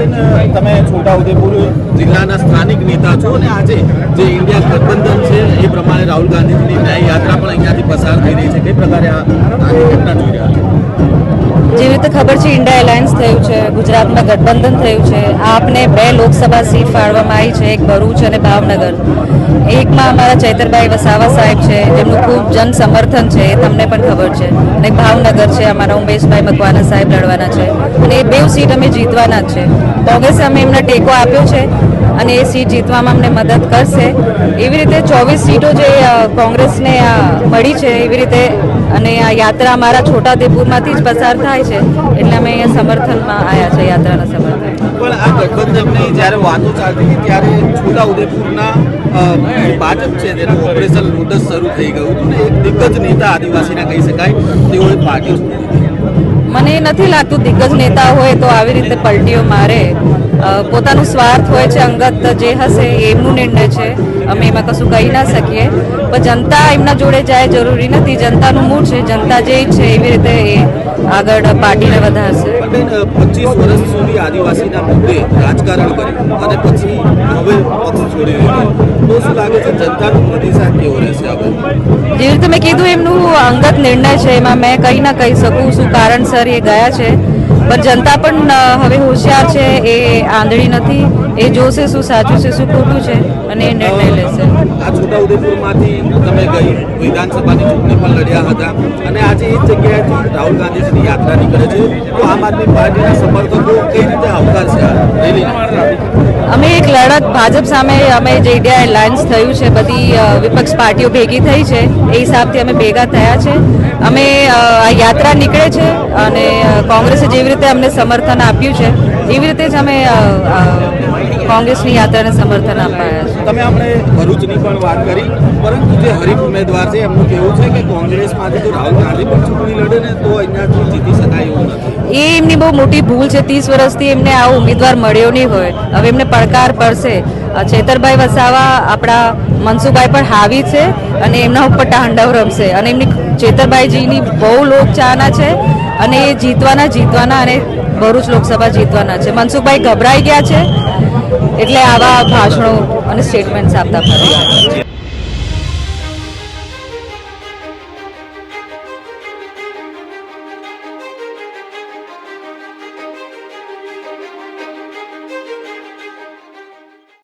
બેન, તમે છોટાઉદેપુર જિલ્લાના સ્થાનિક નેતા છો અને આજે જે ઇન્ડિયા ગઠબંધન છે એ પ્રમાણે રાહુલ ગાંધીજીની ન્યાય યાત્રા પણ અહીંયાથી પસાર થઈ રહી છે. કઈ પ્રકારે આ ઘટના જોઈ રહ્યા જેવી રીતે ખબર છે ઇન્ડિયા એલાયન્સ થયું છે, ગુજરાતમાં ગઠબંધન થયું છે, આપને બે લોકસભા સીટ ફાળવામાં આવી છે, એક ભરૂચ અને ભાવનગર. એકમાં અમારા ચૈતરભાઈ વસાવા સાહેબ છે જેમનું ખૂબ જન સમર્થન છે, એ તમને પણ ખબર છે. અને ભાવનગર છે, અમારા ઉમેશભાઈ મકવાના સાહેબ લડવાના છે. અને એ બે સીટ અમે જીતવાના જ છે. કોંગ્રેસે અમે એમને ટેકો આપ્યો છે. અને એ સીટ જીતવામાં અમને મદદ કરશે એવી રીતે ચોવીસ સીટો જે કોંગ્રેસને મળી છે, એવી રીતે અને આ યાત્રા અમારા છોટાઉદેપુરમાંથી જ પસાર થાય છે, એટલે અમે અહીંયા સમર્થનમાં આવ્યા છે, યાત્રાના સમર્થન પણ આ ગઠબંધનની જ્યારે વાતો ચાલતી હતી, ત્યારે છોટાઉદેપુરના ભાજપ છે, તેનું ઓપરેશન લોટસ શરૂ થઈ ગયું હતું ને એક દિગ્ગજ નેતા આદિવાસીના કહી શકાય, તેઓએ પાર્ટી. મને નથી લાગતું દિગ્ગજ નેતા હોય તો આવી રીતે પલટીઓ મારે. પોતાનું સ્વાર્થ હોય છે, અંગત જે હશે એમનું નિર્ણય છે. અમે એમાં કશું કહી ના શકીએ. પણ જનતા એમના જોડે જાય જરૂરી નથી. જનતાનું મૂળ છે, જનતા જે છે એવી રીતે એ આગળ પાર્ટીને વધારશે. પચીસ વર્ષ સુધી આદિવાસીના મુદ્દે રાજકારણ કર્યું અને પછી હવે પક્ષ છોડી શું લાગે છે? જનતાનો પ્રતિસાદ કેવો રહેશે હવે જેવી રીતે મેં કીધું એમનું અંગત નિર્ણય છે. એમાં મેં કંઈ ના કહી શકું શું કારણસર એ ગયા છે. પણ જનતા પણ હવે હોશિયાર છે. એ આંધળી નથી. એ જોશે શું સાચું છે શું ખોટું છે. અને એ નિર્ણય લેશે. આ છોટાઉદેપુરમાંથી તમે ગઈ. વિધાનસભાની ચૂંટણી પણ લડ્યા હતા. અને આજે એ જગ્યાએ જગ્યાએથી રાહુલ ગાંધીજીની યાત્રા નીકળે છે. તો આમ આદમી પાર્ટીના સમર્થકો કઈ રીતે આવકારશે આ રેલી અમે એક લડત ભાજપ સામે અમે જે ઇન્ડિયા એલાયન્સ થયું છે, બધી વિપક્ષ પાર્ટીઓ ભેગી થઈ છે, એ હિસાબથી અમે ભેગા થયા છે. અમે આ યાત્રા નીકળે છે અને કોંગ્રેસે જેવી રીતે અમને સમર્થન આપ્યું છે, એવી રીતે જ અમે કોંગ્રેસની યાત્રાને સમર્થન અપાયા છે. તમે આપણે ભરૂચની પણ વાત કરી પરંતુ જે હરીફ ઉમેદવાર છે એમનું કહેવું છે કે કોંગ્રેસમાંથી જો રાહુલ ગાંધી પણ ચૂંટણી લડે ને તો અહીંયાથી જીતી શકાય એવું નથી. એ એમની બહુ મોટી ભૂલ છે. ત્રીસ વર્ષથી એમને આવો ઉમેદવાર મળ્યો નહીં હોય. હવે એમને પડકાર પડશે. ચેતરભાઈ વસાવા આપણા મનસુખભાઈ પણ હાવી છે અને એમના ઉપર ટાંડવ રમશે. અને એમની ચેતરભાઈજીની બહુ લોકચાહના છે અને એ જીતવાના જીતવાના અને ભરૂચ લોકસભા જીતવાના છે. મનસુખભાઈ ગભરાઈ ગયા છે. એટલે આવા ભાષણો અને સ્ટેટમેન્ટ્સ આપતા ફરે